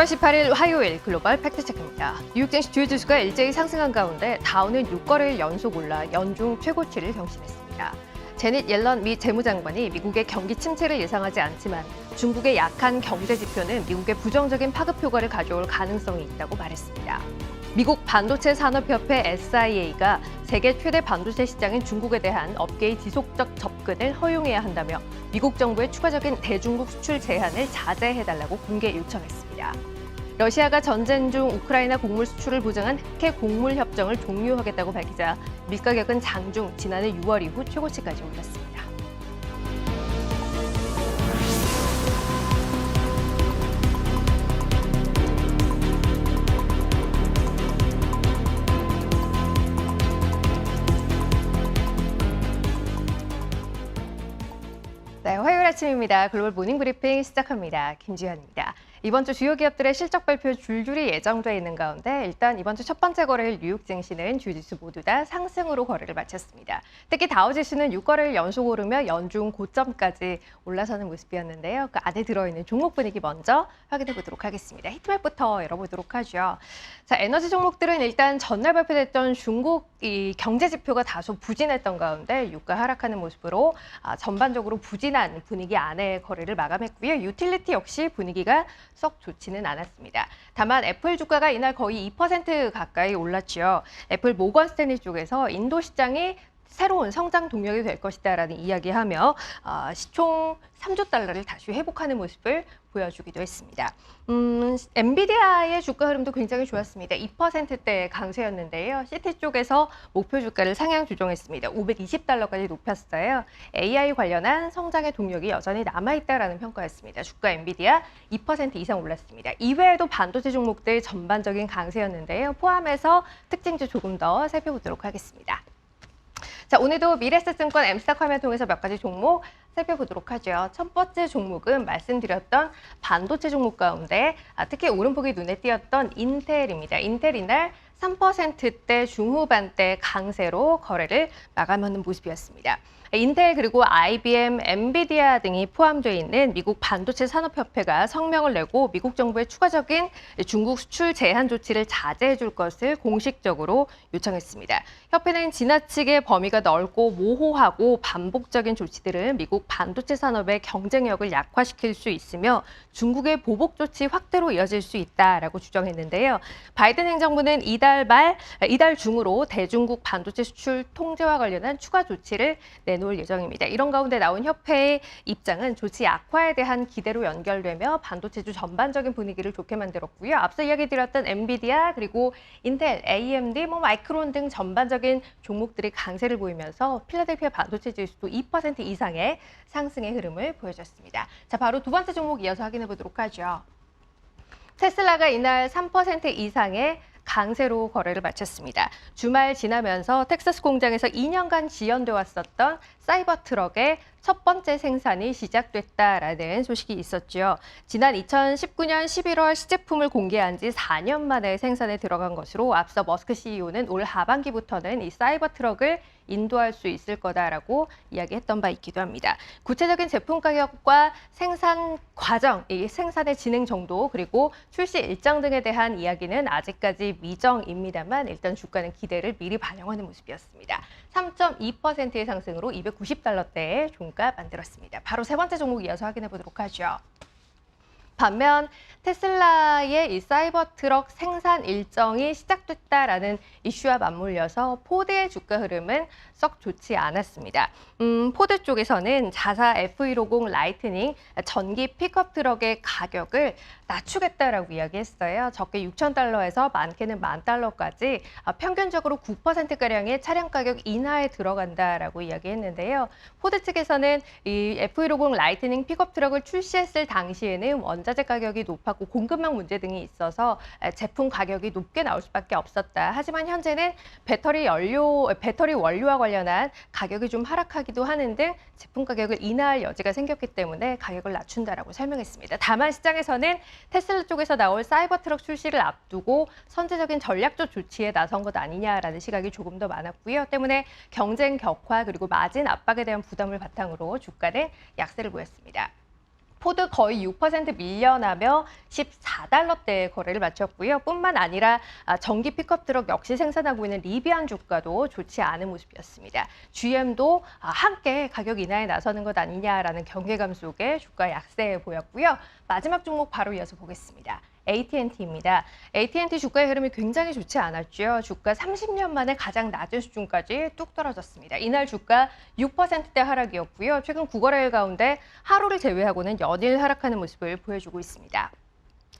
7월 18일 화요일 글로벌 팩트체크입니다. 뉴욕 증시 주요 지수가 일제히 상승한 가운데 다우는 6거래일 연속 올라 연중 최고치를 경신했습니다. 제닛 옐런 미 재무장관이 미국의 경기 침체를 예상하지 않지만 중국의 약한 경제 지표는 미국의 부정적인 파급 효과를 가져올 가능성이 있다고 말했습니다. 미국 반도체 산업협회 SIA가 세계 최대 반도체 시장인 중국에 대한 업계의 지속적 접근을 허용해야 한다며 미국 정부의 추가적인 대중국 수출 제한을 자제해달라고 공개 요청했습니다. 러시아가 전쟁 중 우크라이나 곡물 수출을 보장한 흑해 곡물 협정을 종료하겠다고 밝히자 밀가격은 장중 지난해 6월 이후 최고치까지 올랐습니다. 아침입니다. 글로벌 모닝 브리핑 시작합니다. 김지현입니다. 이번 주 주요 기업들의 실적 발표 줄줄이 예정돼 있는 가운데 일단 이번 주 첫 번째 거래일 뉴욕 증시는 주지수 모두 다 상승으로 거래를 마쳤습니다. 특히 다우 지수는 6거래일 연속 오르며 연중 고점까지 올라서는 모습이었는데요. 그 안에 들어있는 종목 분위기 먼저 확인해 보도록 하겠습니다. 히트맵부터 열어보도록 하죠. 자, 에너지 종목들은 일단 전날 발표됐던 중국 이 경제 지표가 다소 부진했던 가운데 유가 하락하는 모습으로 아, 전반적으로 부진한 분위기 안에 거래를 마감했고요. 유틸리티 역시 분위기가 썩 좋지는 않았습니다. 다만 애플 주가가 이날 거의 2% 가까이 올랐죠. 애플 모건 스탠리 쪽에서 인도 시장이 새로운 성장 동력이 될 것이다라는 이야기하며 어, 시총 3조 달러를 다시 회복하는 모습을 보여주기도 했습니다. 음, 엔비디아의 주가 흐름도 굉장히 좋았습니다. 2%대 강세였는데요. 시티 쪽에서 목표 주가를 상향 조정했습니다. 520달러까지 높였어요. AI 관련한 성장의 동력이 여전히 남아있다라는 평가였습니다. 주가 엔비디아 2% 이상 올랐습니다. 이외에도 반도체 종목들 전반적인 강세였는데요. 포함해서 특징주 조금 더 살펴보도록 하겠습니다. 자, 오늘도 미래에셋증권 엠스탁 화면 통해서 몇 가지 종목 살펴보도록 하죠. 첫 번째 종목은 말씀드렸던 반도체 종목 가운데 아, 특히 오름폭이 눈에 띄었던 인텔입니다. 인텔 이날 3%대 중후반대 강세로 거래를 마감하는 모습이었습니다. 인텔 그리고 IBM, 엔비디아 등이 포함되어 있는 미국 반도체 산업협회가 성명을 내고 미국 정부의 추가적인 중국 수출 제한 조치를 자제해 줄 것을 공식적으로 요청했습니다. 협회는 지나치게 범위가 넓고 모호하고 반복적인 조치들은 미국 반도체 산업의 경쟁력을 약화시킬 수 있으며 중국의 보복 조치 확대로 이어질 수 있다라고 주장했는데요. 바이든 행정부는 이달 말, 이달 중으로 대중국 반도체 수출 통제와 관련한 추가 조치를 내 놓을 예정입니다. 이런 가운데 나온 협회의 입장은 조치 약화에 대한 기대로 연결되며 반도체주 전반적인 분위기를 좋게 만들었고요. 앞서 이야기 드렸던 엔비디아 그리고 인텔, AMD, 뭐 마이크론 등 전반적인 종목들이 강세를 보이면서 필라델피아 반도체 지수도 2% 이상의 상승의 흐름을 보여줬습니다. 자, 바로 두 번째 종목 이어서 확인해 보도록 하죠. 테슬라가 이날 3% 이상의 강세로 거래를 마쳤습니다. 주말 지나면서 텍사스 공장에서 2년간 지연돼 왔었던 사이버 트럭의 첫 번째 생산이 시작됐다라는 소식이 있었죠. 지난 2019년 11월 시제품을 공개한 지 4년 만에 생산에 들어간 것으로 앞서 머스크 CEO는 올 하반기부터는 이 사이버 트럭을 인도할 수 있을 거다라고 이야기했던 바 있기도 합니다. 구체적인 제품 가격과 생산 과정, 이 생산의 진행 정도 그리고 출시 일정 등에 대한 이야기는 아직까지 미정입니다만 일단 주가는 기대를 미리 반영하는 모습이었습니다. 3.2%의 상승으로 290달러대의 종가 만들었습니다. 바로 세 번째 종목 이어서 확인해 보도록 하죠. 반면 테슬라의 이 사이버 트럭 생산 일정이 시작됐다라는 이슈와 맞물려서 포드의 주가 흐름은 썩 좋지 않았습니다. 음, 포드 쪽에서는 자사 F150 라이트닝 전기 픽업 트럭의 가격을 낮추겠다라고 이야기했어요. 적게 6천 달러에서 많게는 만 달러까지 아, 평균적으로 9%가량의 차량 가격 인하에 들어간다라고 이야기했는데요. 포드 측에서는 이 F150 라이트닝 픽업 트럭을 출시했을 당시에는 원자 재 가격이 높았고 공급망 문제 등이 있어서 제품 가격이 높게 나올 수밖에 없었다. 하지만 현재는 배터리 연료, 배터리 원료와 관련한 가격이 좀 하락하기도 하는 등 제품 가격을 인하할 여지가 생겼기 때문에 가격을 낮춘다라고 설명했습니다. 다만 시장에서는 테슬라 쪽에서 나올 사이버 트럭 출시를 앞두고 선제적인 전략적 조치에 나선 것 아니냐라는 시각이 조금 더 많았고요. 때문에 경쟁 격화 그리고 마진 압박에 대한 부담을 바탕으로 주가는 약세를 보였습니다. 포드 거의 6% 밀려나며 14달러대 거래를 마쳤고요. 뿐만 아니라 아, 전기 픽업 트럭 역시 생산하고 있는 리비안 주가도 좋지 않은 모습이었습니다. GM도 아, 함께 가격 인하에 나서는 것 아니냐라는 경계감 속에 주가 약세 보였고요. 마지막 종목 바로 이어서 보겠습니다. AT&T입니다. AT&T 주가의 흐름이 굉장히 좋지 않았죠. 주가 30년 만에 가장 낮은 수준까지 뚝 떨어졌습니다. 이날 주가 6%대 하락이었고요. 최근 9거래일 가운데 하루를 제외하고는 연일 하락하는 모습을 보여주고 있습니다.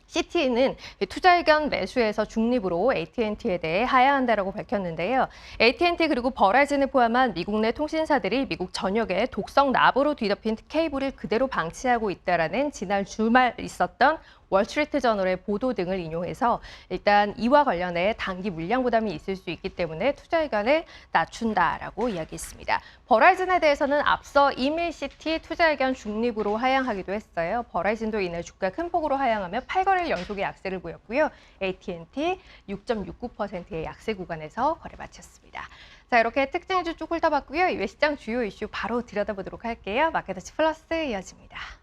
CT는 투자 의견 매수에서 중립으로 AT&T에 대해 하야한다라고 밝혔는데요. AT&T 그리고 버라이즌을 포함한 미국 내 통신사들이 미국 전역에 독성 납으로 뒤덮인 케이블을 그대로 방치하고 있다라는 지난 주말 있었던 월스트리트 저널의 보도 등을 인용해서 일단 이와 관련해 단기 물량 부담이 있을 수 있기 때문에 투자 의견을 낮춘다라고 이야기했습니다. 버라이즌에 대해서는 앞서 이밀 시티 투자 의견 중립으로 하향하기도 했어요. 버라이즌도 이날 주가 큰 폭으로 하향하며 8거래일 연속의 약세를 보였고요. AT&T 6.69%의 약세 구간에서 거래 마쳤습니다. 자 이렇게 특징주 쭉 훑어봤고요. 이외 시장 주요 이슈 바로 들여다보도록 할게요. 마켓터치 플러스 이어집니다.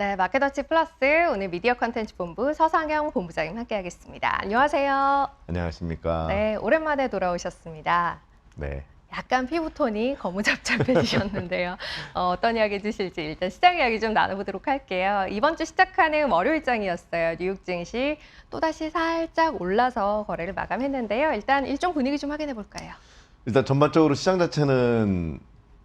네, 마켓워치 플러스 오늘 미디어 컨텐츠 본부 서상영 본부장님 함께하겠습니다. 안녕하세요. 안녕하십니까. 네, 오랜만에 돌아오셨습니다. 네. 약간 피부톤이 거무잡잡해지셨는데요. 어, 어떤 이야기 해주실지 일단 시장 이야기 좀 나눠보도록 할게요. 이번 주 시작하는 월요일장이었어요. 뉴욕 증시 또다시 살짝 올라서 거래를 마감했는데요. 일단 일종 분위기 좀 확인해 볼까요? 일단 전반적으로 시장 자체는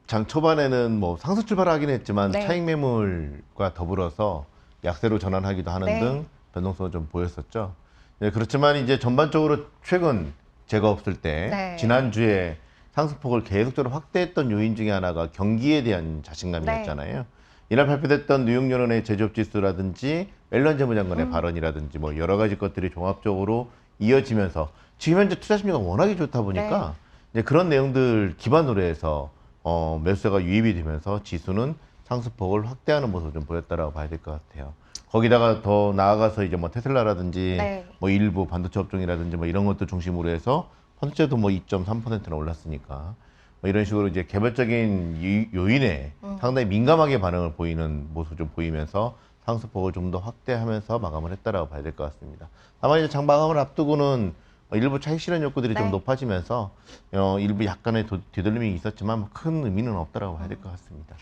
장 초반에는 뭐 상승 출발하긴 했지만 네. 차익 매물과 더불어서 약세로 전환하기도 하는 네. 등 변동성을 좀 보였었죠. 네, 그렇지만 이제 전반적으로 최근 제가 없을 때 네. 지난주에 상승폭을 계속적으로 확대했던 요인 중에 하나가 경기에 대한 자신감이었잖아요. 이날 발표됐던 뉴욕 연원의 제조업 지수라든지 앨런 재무장관의 음. 발언이라든지 뭐 여러 가지 것들이 종합적으로 이어지면서 지금 현재 투자 심리가 워낙에 좋다 네. 보니까 이제 그런 내용들 기반으로 해서 어, 매수세가 유입이 되면서 지수는 상승폭을 확대하는 모습을 좀 보였다라고 봐야 될 것 같아요. 거기다가 더 나아가서 이제 뭐 테슬라라든지 네. 뭐 일부 반도체 업종이라든지 뭐 이런 것도 중심으로 해서 반도체도 뭐 2.3%나 올랐으니까 뭐 이런 식으로 이제 개별적인 유- 요인에 음. 상당히 민감하게 반응을 보이는 모습을 좀 보이면서 상승폭을 좀 더 확대하면서 마감을 했다라고 봐야 될 것 같습니다. 다만 이제 장 마감을 앞두고는 일부 차익 실현 욕구들이 네. 좀 높아지면서 어, 일부 약간의 도- 뒤돌림이 있었지만 뭐큰 의미는 없다라고 봐야 될 것 같습니다.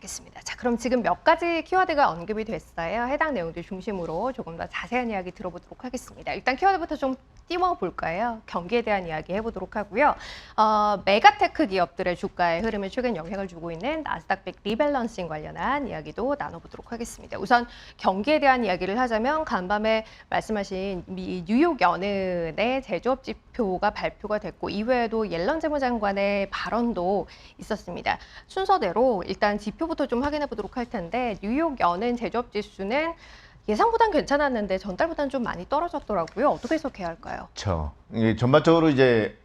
알겠습니다. 자, 그럼 지금 몇 가지 키워드가 언급이 됐어요. 해당 내용들 중심으로 조금 더 자세한 이야기 들어보도록 하겠습니다. 일단 키워드부터 좀 띄워볼까요? 경기에 대한 이야기 해보도록 하고요. 어, 메가테크 기업들의 주가의 흐름에 최근 영향을 주고 있는 나스닥 100 리밸런싱 관련한 이야기도 나눠보도록 하겠습니다. 우선 경기에 대한 이야기를 하자면 간밤에 말씀하신 미 뉴욕 연은의 제조업 지표가 발표가 됐고 이외에도 옐런 재무장관의 발언도 있었습니다. 순서대로 일단 지표 부터 좀 확인해 보도록 할 텐데 뉴욕 연은 제조업 지수는 예상보단 괜찮았는데 전달보다는 좀 많이 떨어졌더라고요. 어떻게 해석해야 할까요? 그렇죠. 전반적으로 이제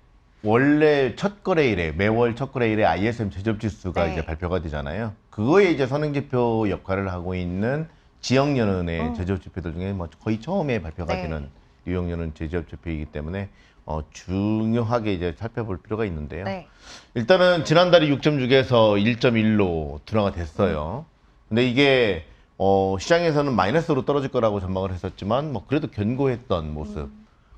원래 첫 거래일에 매월 첫 거래일에 ISM 제조업 지수가 네. 이제 발표가 되잖아요. 그거에 이제 선행 지표 역할을 하고 있는 지역 연은의 음. 제조업 지표들 중에 뭐 거의 처음에 발표가 네. 되는 뉴욕 연은 제조업 지표이기 때문에 어, 중요하게 이제 살펴볼 필요가 있는데요. 네. 일단은 지난달에 6.6에서 1.1로 둔화가 됐어요. 근데 이게 어, 시장에서는 마이너스로 떨어질 거라고 전망을 했었지만 뭐 그래도 견고했던 모습.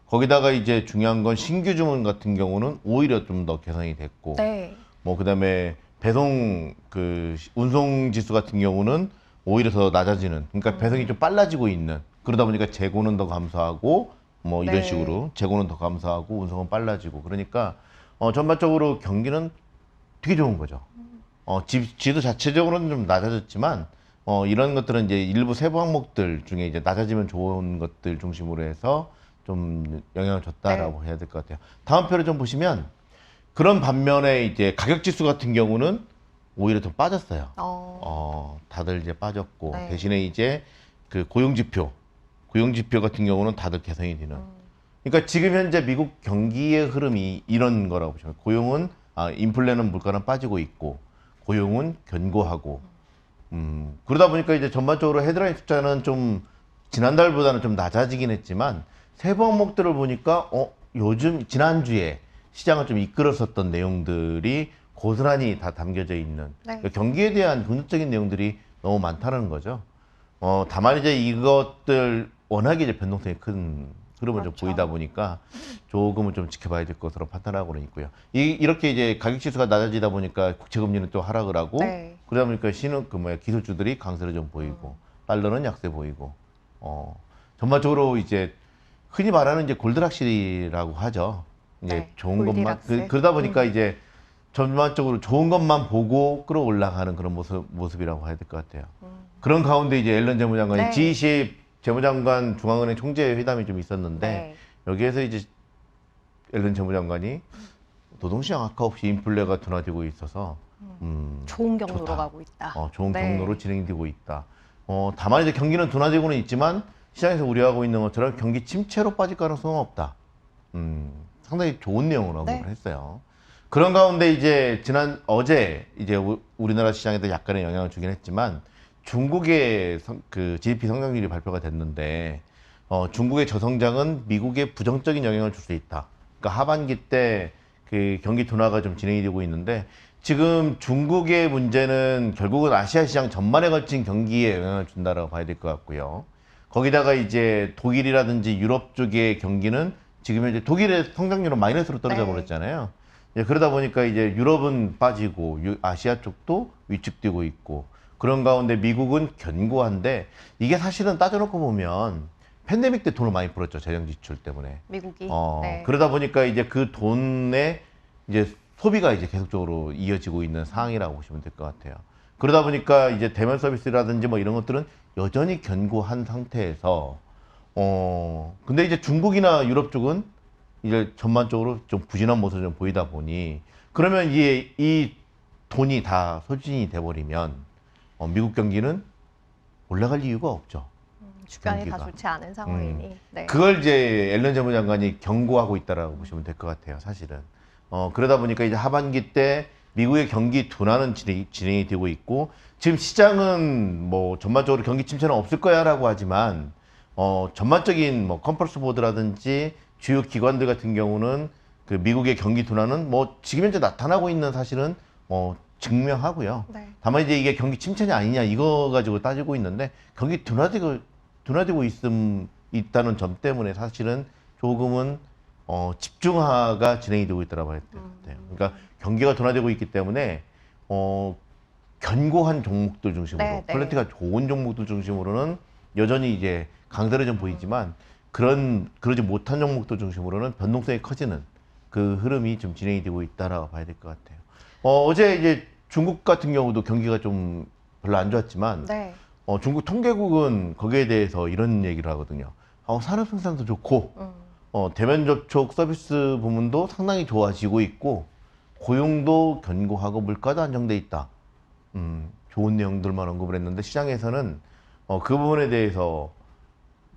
거기다가 이제 중요한 건 신규 주문 같은 경우는 오히려 좀 더 개선이 됐고 네. 뭐 그다음에 배송 그 시- 운송 지수 같은 경우는 오히려 더 낮아지는 그러니까 배송이 좀 빨라지고 있는 그러다 보니까 재고는 더 감소하고 뭐 이런 네. 식으로 재고는 더 감소하고 운송은 빨라지고 그러니까 어 전반적으로 경기는 되게 좋은 거죠. 어 지, 지수 자체적으로는 좀 낮아졌지만 어 이런 것들은 이제 일부 세부 항목들 중에 이제 낮아지면 좋은 것들 중심으로 해서 좀 영향을 줬다라고 해야 될 것 같아요. 다음 표를 좀 보시면 그런 반면에 이제 가격 지수 같은 경우는 오히려 더 빠졌어요. 어. 어, 다들 이제 빠졌고 네. 대신에 이제 그 고용 지표, 고용 지표 같은 경우는 다들 개선이 되는. 음. 그러니까 지금 현재 미국 경기의 흐름이 이런 거라고 보시면. 고용은 아, 인플레는 물가는 빠지고 있고 고용은 견고하고 음, 그러다 보니까 이제 전반적으로 헤드라인 숫자는 좀 지난달보다는 좀 낮아지긴 했지만 세부 항목들을 보니까 어 요즘 지난주에 시장을 좀 이끌었었던 내용들이 고스란히 다 담겨져 있는 네. 그러니까 경기에 대한 긍정적인 내용들이 너무 많다는 거죠. 어 다만 이제 이것들 워낙에 이제 변동성이 큰 흐름을 좀 그렇죠. 보이다 보니까 조금은 좀 지켜봐야 될 것으로 판단하고는 있고요. 이 이렇게 이제 가격 지수가 낮아지다 보니까 국채 금리는 또 하락을 하고 네. 그러다 보니까 신흥 그 뭐야 기술주들이 강세를 좀 보이고 달러는 약세 보이고 어 전반적으로 이제 흔히 말하는 이제 골드락실이라고 하죠. 이제 네, 좋은 것만. 그, 그러다 보니까 이제 전반적으로 좋은 것만 보고 끌어올라가는 그런 모습 모습이라고 해야 될 것 같아요. 음. 그런 가운데 이제 앨런 재무장관이 네. G20 재무장관 중앙은행 총재 회담이 좀 있었는데 네. 여기에서 이제 앨런 재무장관이 노동시장 악화 없이 인플레가 둔화되고 있어서 음, 좋은 경로로 좋다. 가고 있다. 어, 좋은 네. 경로로 진행되고 있다. 어, 다만 이제 경기는 둔화되고는 있지만 시장에서 우려하고 있는 것처럼 경기 침체로 빠질 가능성은 없다. 음, 상당히 좋은 내용으로 네. 언급을 했어요. 그런 가운데 이제 지난 어제 이제 우- 우리나라 시장에도 약간의 영향을 주긴 했지만 중국의 성- 그 GDP 성장률이 발표가 됐는데 어, 중국의 저성장은 미국에 부정적인 영향을 줄 수 있다. 그러니까 하반기 때 그 경기 둔화가 좀 진행이 되고 있는데 지금 중국의 문제는 결국은 아시아 시장 전반에 걸친 경기에 영향을 준다라고 봐야 될 것 같고요. 거기다가 이제 독일이라든지 유럽 쪽의 경기는 지금 현재 독일의 성장률은 마이너스로 떨어져 네. 버렸잖아요. 이제 그러다 보니까 이제 유럽은 빠지고 유- 아시아 쪽도 위축되고 있고 그런 가운데 미국은 견고한데 이게 사실은 따져놓고 보면 팬데믹 때 돈을 많이 벌었죠 재정 지출 때문에. 미국이. 어, 네. 그러다 보니까 이제 그 돈의 이제 소비가 이제 계속적으로 이어지고 있는 상황이라고 보시면 될 것 같아요. 그러다 보니까 이제 대면 서비스라든지 뭐 이런 것들은 여전히 견고한 상태에서 어 근데 이제 중국이나 유럽 쪽은 이제 전반적으로 좀 부진한 모습을 좀 보이다 보니 그러면 이, 이 돈이 다 소진이 돼버리면 어, 미국 경기는 올라갈 이유가 없죠. 주변이 다 경기가. 좋지 않은 상황이니. 네. 그걸 이제 앨런 재무장관이 경고하고 있다라고 보시면 될 것 같아요, 사실은. 어, 그러다 보니까 이제 하반기 때 미국의 경기 둔화는 진행이, 진행 이 되고 있고, 지금 시장은 뭐 전반적으로 경기 침체는 없을 거야라고 하지만, 어, 전반적인 뭐 컨퍼런스 보드라든지 주요 기관들 같은 경우는 그 미국의 경기 둔화는 뭐 지금 현재 나타나고 있는 사실은 어, 증명하고요. 네. 다만 이제 이게 경기 침체냐 아니냐 이거 가지고 따지고 있는데 경기 둔화되고 둔화되고 있음 있다는 점 때문에 사실은 조금은 어, 집중화가 진행이 되고 있다고 봐야 돼요. 그러니까 경기가 둔화되고 있기 때문에 어, 견고한 종목들 중심으로 네, 네. 퀄리티가 좋은 종목들 중심으로는 여전히 이제 강세를 좀 보이지만 그런 그러지 못한 종목들 중심으로는 변동성이 커지는 그 흐름이 좀 진행이 되고 있다라고 봐야 될 것 같아요. 어, 어제 이제 중국 같은 경우도 경기가 좀 별로 안 좋았지만 네. 어, 중국 통계국은 거기에 대해서 이런 얘기를 하거든요. 어, 산업 생산도 좋고 음. 어, 대면 접촉 서비스 부문도 상당히 좋아지고 있고 고용도 견고하고 물가도 안정돼 있다. 음, 좋은 내용들만 언급을 했는데 시장에서는 어, 그 부분에 대해서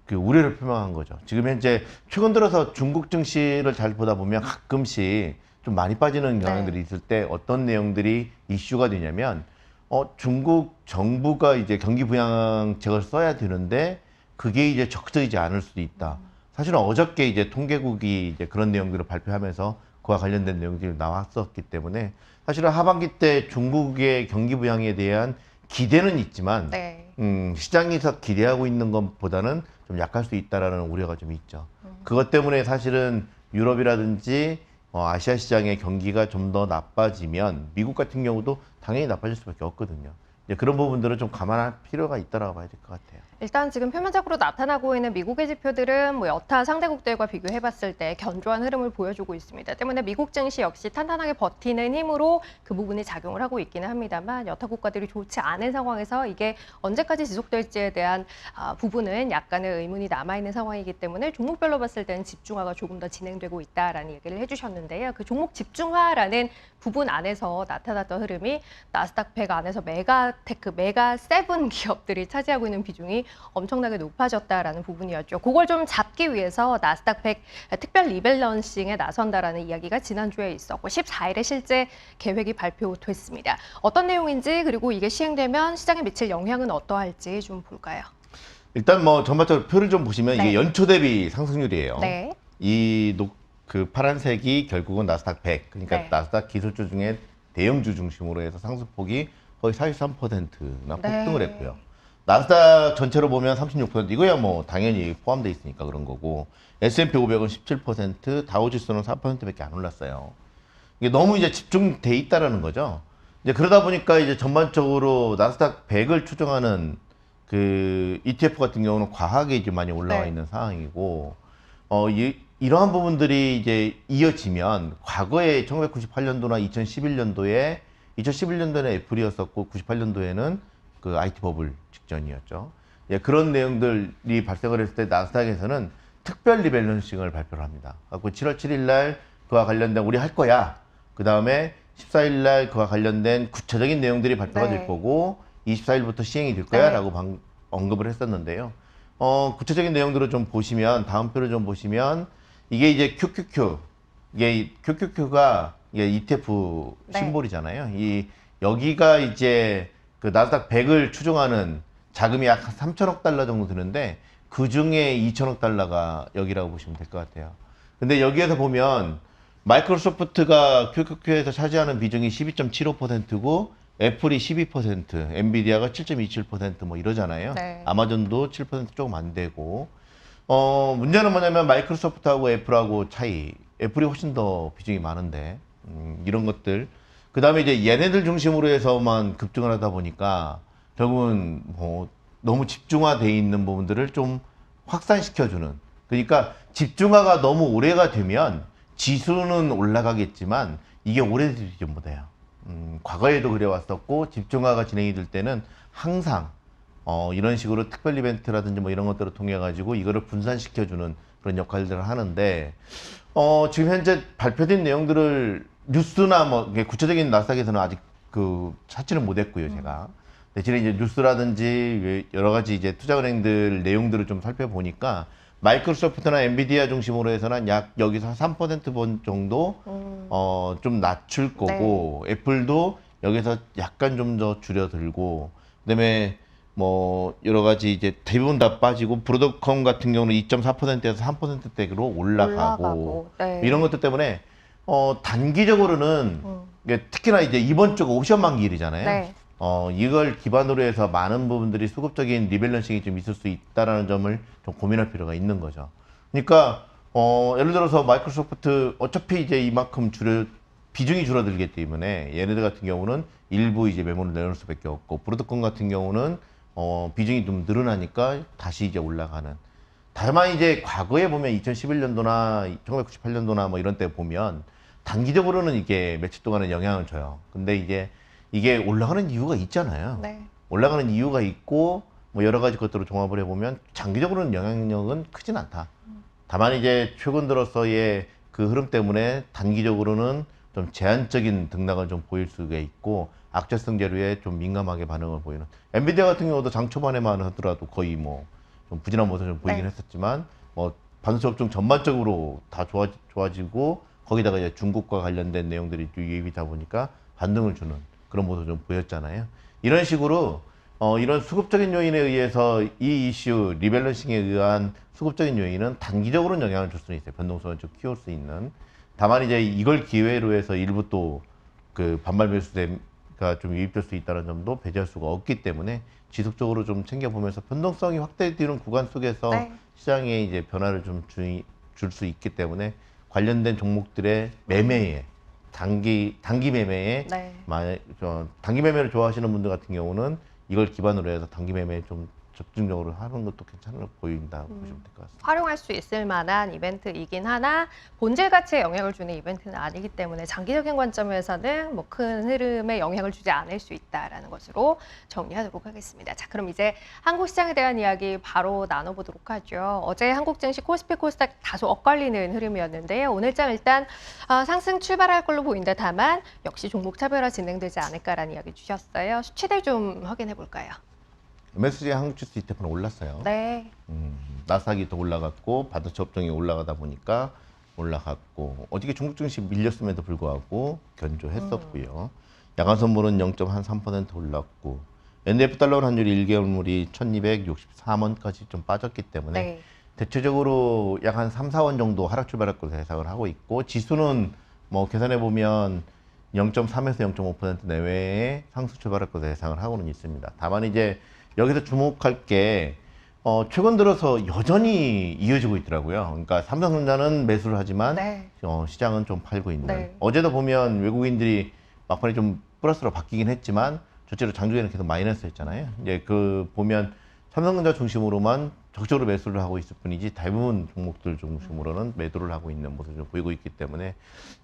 그 우려를 표명한 거죠. 지금 현재 최근 들어서 중국 증시를 잘 보다 보면 가끔씩 좀 많이 빠지는 경향들이 네. 있을 때 어떤 내용들이 이슈가 되냐면 어, 중국 정부가 이제 경기 부양책을 써야 되는데 그게 이제 적극적이지 않을 수도 있다. 사실은 어저께 이제 통계국이 이제 그런 내용들을 발표하면서 그와 관련된 내용들이 나왔었기 때문에 사실은 하반기 때 중국의 경기 부양에 대한 기대는 있지만 네. 음, 시장에서 기대하고 있는 것보다는 좀 약할 수 있다라는 우려가 좀 있죠. 그것 때문에 사실은 유럽이라든지 어, 아시아 시장의 경기가 좀 더 나빠지면 미국 같은 경우도 당연히 나빠질 수밖에 없거든요. 이제 그런 부분들은 좀 감안할 필요가 있다라고 봐야 될 것 같아요. 일단 지금 표면적으로 나타나고 있는 미국의 지표들은 뭐 여타 상대국들과 비교해봤을 때 견조한 흐름을 보여주고 있습니다. 때문에 미국 증시 역시 탄탄하게 버티는 힘으로 그 부분이 작용을 하고 있기는 합니다만 여타 국가들이 좋지 않은 상황에서 이게 언제까지 지속될지에 대한 아, 부분은 약간의 의문이 남아있는 상황이기 때문에 종목별로 봤을 때는 집중화가 조금 더 진행되고 있다라는 얘기를 해주셨는데요. 그 종목 집중화라는 부분 안에서 나타났던 흐름이 나스닥 100 안에서 메가테크, 메가 세븐 기업들이 차지하고 있는 비중이 엄청나게 높아졌다라는 부분이었죠. 그걸 좀 잡기 위해서 나스닥 100 특별 리밸런싱에 나선다라는 이야기가 지난주에 있었고 14일에 실제 계획이 발표됐습니다. 어떤 내용인지 그리고 이게 시행되면 시장에 미칠 영향은 어떠할지 좀 볼까요? 일단 뭐 전반적으로 표를 좀 보시면 네. 이게 연초 대비 상승률이에요. 네. 이 녹, 그 파란색이 결국은 나스닥 100, 그러니까 네. 나스닥 기술주 중에 대형주 중심으로 해서 상승폭이 거의 43%나 네. 폭등을 했고요. 나스닥 전체로 보면 36% 이거야 뭐 당연히 포함되어 있으니까 그런 거고 S&P 500은 17%, 다우지수는 4%밖에 안 올랐어요. 이게 너무 이제 집중돼 있다라는 거죠. 이제 그러다 보니까 이제 전반적으로 나스닥 100을 추정하는 그 ETF 같은 경우는 과하게 이제 많이 올라와 네. 있는 상황이고 어 이, 이러한 부분들이 이제 이어지면 과거에 1998년도나 2011년도에 2011년도에는 애플이었었고 98년도에는 그 IT 버블 직전이었죠. 예, 그런 내용들이 발생을 했을 때 나스닥에서는 특별 리밸런싱을 발표를 합니다. 그래서 7월 7일 날 그와 관련된 우리 할 거야. 그 다음에 14일 날 그와 관련된 구체적인 내용들이 발표가 네. 될 거고 24일부터 시행이 될 거야 네. 라고 방- 언급을 했었는데요. 어, 구체적인 내용들을 좀 보시면 다음 표를 좀 보시면 이게 이제 QQQ 이게 이 QQQ가 이게 ETF 네. 심볼이잖아요. 이 여기가 이제 그 나스닥 100을 추종하는 자금이 약 3천억 달러 정도 드는데 그 중에 2천억 달러가 여기라고 보시면 될 것 같아요. 근데 여기에서 보면 마이크로소프트가 QQQ에서 차지하는 비중이 12.75%고 애플이 12%, 엔비디아가 7.27%뭐 이러잖아요. 네. 아마존도 7% 조금 안 되고 어 문제는 뭐냐면 마이크로소프트하고 애플하고 차이. 애플이 훨씬 더 비중이 많은데 음, 이런 것들. 그 다음에 이제 얘네들 중심으로 해서만 급등을 하다 보니까 결국은 뭐 너무 집중화돼 있는 부분들을 좀 확산시켜주는. 그러니까 집중화가 너무 오래가 되면 지수는 올라가겠지만 이게 오래되지 못해요. 음, 과거에도 그래왔었고 집중화가 진행이 될 때는 항상 어, 이런 식으로 특별 이벤트라든지 뭐 이런 것들을 통해 가지고 이거를 분산시켜주는 그런 역할들을 하는데 어, 지금 현재 발표된 내용들을 뉴스나 뭐 구체적인 나스닥에서는 아직 그 찾지는 못했고요 제가. 대신에 이제 뉴스라든지 여러 가지 이제 투자은행들 내용들을 좀 살펴보니까 마이크로소프트나 엔비디아 중심으로 해서는 약 여기서 3%번 정도 음, 어, 좀 낮출 거고 애플도 여기서 약간 좀 더 줄여들고 그다음에 뭐 여러 가지 이제 대부분 다 빠지고 브로드컴 같은 경우는 2.4%에서 3%대로 올라가고, 올라가고, 네. 이런 것들 때문에 어 단기적으로는 음. 이게 특히나 이제 이번 주가 옵션 만기 일이잖아요. 네. 어 이걸 기반으로 해서 많은 부분들이 수급적인 리밸런싱이 좀 있을 수 있다라는 점을 좀 고민할 필요가 있는 거죠. 그러니까 어 예를 들어서 마이크로소프트 어차피 이제 이만큼 줄여 비중이 줄어들기 때문에 얘네들 같은 경우는 일부 이제 메모를 내놓을 수밖에 없고 브로드컴 같은 경우는 어 비중이 좀 늘어나니까 다시 이제 올라가는. 다만 이제 과거에 보면 2011년도나 1998년도나 뭐 이런 때 보면 단기적으로는 이게 며칠 동안은 영향을 줘요. 근데 이제 이게 올라가는 이유가 있잖아요. 네. 올라가는 이유가 있고 뭐 여러 가지 것들을 종합을 해보면 장기적으로는 영향력은 크진 않다. 다만 이제 최근 들어서의 그 흐름 때문에 단기적으로는 좀 제한적인 등락을 좀 보일 수가 있고 악재성 재료에 좀 민감하게 반응을 보이는 엔비디아 같은 경우도 장 초반에만 하더라도 거의 뭐 좀 부진한 모습을 좀 보이긴 네. 했었지만 뭐 반도체 업종 전반적으로 다 좋아, 좋아지고 거기다가 이제 중국과 관련된 내용들이 유입이다 보니까 반등을 주는 그런 모습을 좀 보였잖아요. 이런 식으로 어, 이런 수급적인 요인에 의해서 이 이슈 리밸런싱에 의한 수급적인 요인은 단기적으로는 영향을 줄 수는 있어요. 변동성을 좀 키울 수 있는. 다만 이제 이걸 기회로 해서 일부 또 그 반발 매수세가 좀 유입될 수 있다는 점도 배제할 수가 없기 때문에 지속적으로 좀 챙겨보면서 변동성이 확대되는 구간 속에서 네. 시장에 이제 변화를 좀 줄 수 있기 때문에 관련된 종목들의 매매에 단기 단기 매매에 네. 마- 저 단기 매매를 좋아하시는 분들 같은 경우는 이걸 기반으로 해서 단기 매매에 좀 집중적으로 하는 것도 괜찮아 보인다 고 보시면 될 것 같습니다. 활용할 수 있을 만한 이벤트이긴 하나 본질 가치에 영향을 주는 이벤트는 아니기 때문에 장기적인 관점에서는 뭐 큰 흐름에 영향을 주지 않을 수 있다라는 것으로 정리하도록 하겠습니다. 자, 그럼 이제 한국 시장에 대한 이야기 바로 나눠보도록 하죠. 어제 한국 증시 코스피 코스닥 다소 엇갈리는 흐름이었는데요. 오늘장 일단 아, 상승 출발할 걸로 보인다. 다만 역시 종목 차별화 진행되지 않을까라는 이야기 주셨어요. 수치들 좀 확인해 볼까요? MSCI 한국 지수 ETF는 올랐어요. 네. 음, 나스닥이 더 올라갔고 반도체 업종이 올라가다 보니까 올라갔고 어저께 중국 증시 밀렸음에도 불구하고 견조했었고요. 야간 선물은 0.3% 올랐고 NDF 달러 환율이 1개월물이 1,264원까지 좀 빠졌기 때문에 네. 대체적으로 약 한 3, 4원 정도 하락 출발할 것으로 예상을 하고 있고 지수는 뭐 계산해 보면 0.3에서 0.5% 내외의 상승 출발할 것으로 예상을 하고는 있습니다. 다만 이제 여기서 주목할 게 어, 최근 들어서 여전히 이어지고 있더라고요. 그러니까 삼성전자는 매수를 하지만 네. 어, 시장은 좀 팔고 있는. 네. 어제도 보면 외국인들이 막판에 좀 플러스로 바뀌긴 했지만 실제로 장중에는 계속 마이너스였잖아요. 이제 그 보면 삼성전자 중심으로만 적극적으로 매수를 하고 있을 뿐이지 대부분 종목들 중심으로는 매도를 하고 있는 모습을 좀 보이고 있기 때문에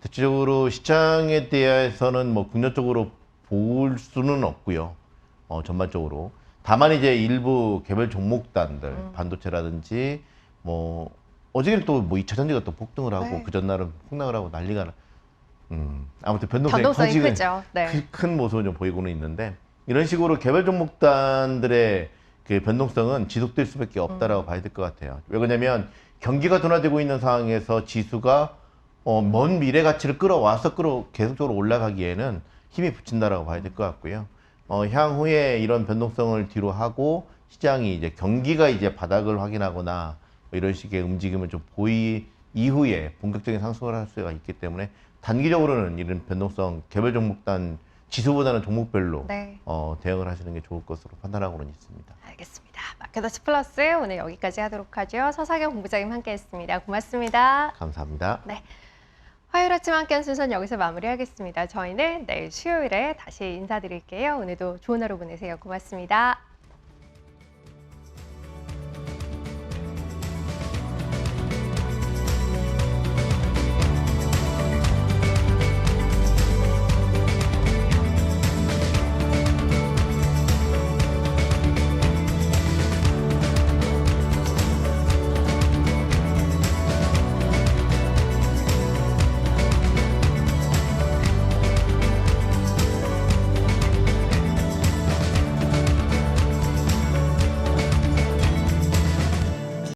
대체적으로 시장에 대해서는 뭐 긍정적으로 볼 수는 없고요. 어, 전반적으로. 다만 이제 일부 개별 종목단들 음. 반도체라든지 뭐 어제는 또뭐 2차 전지가 또 폭등을 하고 네. 그 전날은 폭락을 하고 난리가 나. 음, 아무튼 변동성이 변동성이 크죠. 네. 큰- 큰 모습을 좀 보이고는 있는데 이런 식으로 개별 종목단들의 그 변동성은 지속될 수밖에 없다라고 음. 봐야 될 것 같아요. 왜 그러냐면 경기가 둔화되고 있는 상황에서 지수가 어, 먼 미래 가치를 끌어와서 끌어 계속적으로 올라가기에는 힘이 붙인다라고 봐야 될 것 같고요. 어, 향후에 이런 변동성을 뒤로 하고 시장이 이제 경기가 이제 바닥을 확인하거나 뭐 이런 식의 움직임을 좀 보이 이후에 본격적인 상승을 할 수가 있기 때문에 단기적으로는 이런 변동성 개별 종목단 지수보다는 종목별로 네. 어, 대응을 하시는 게 좋을 것으로 판단하고는 있습니다. 알겠습니다. 마케더치 플러스 오늘 여기까지 하도록 하죠. 서사경 본부장님 함께했습니다. 고맙습니다. 감사합니다. 화요일 아침 함께한 순서는 여기서 마무리하겠습니다. 저희는 내일 수요일에 다시 인사드릴게요. 오늘도 좋은 하루 보내세요. 고맙습니다.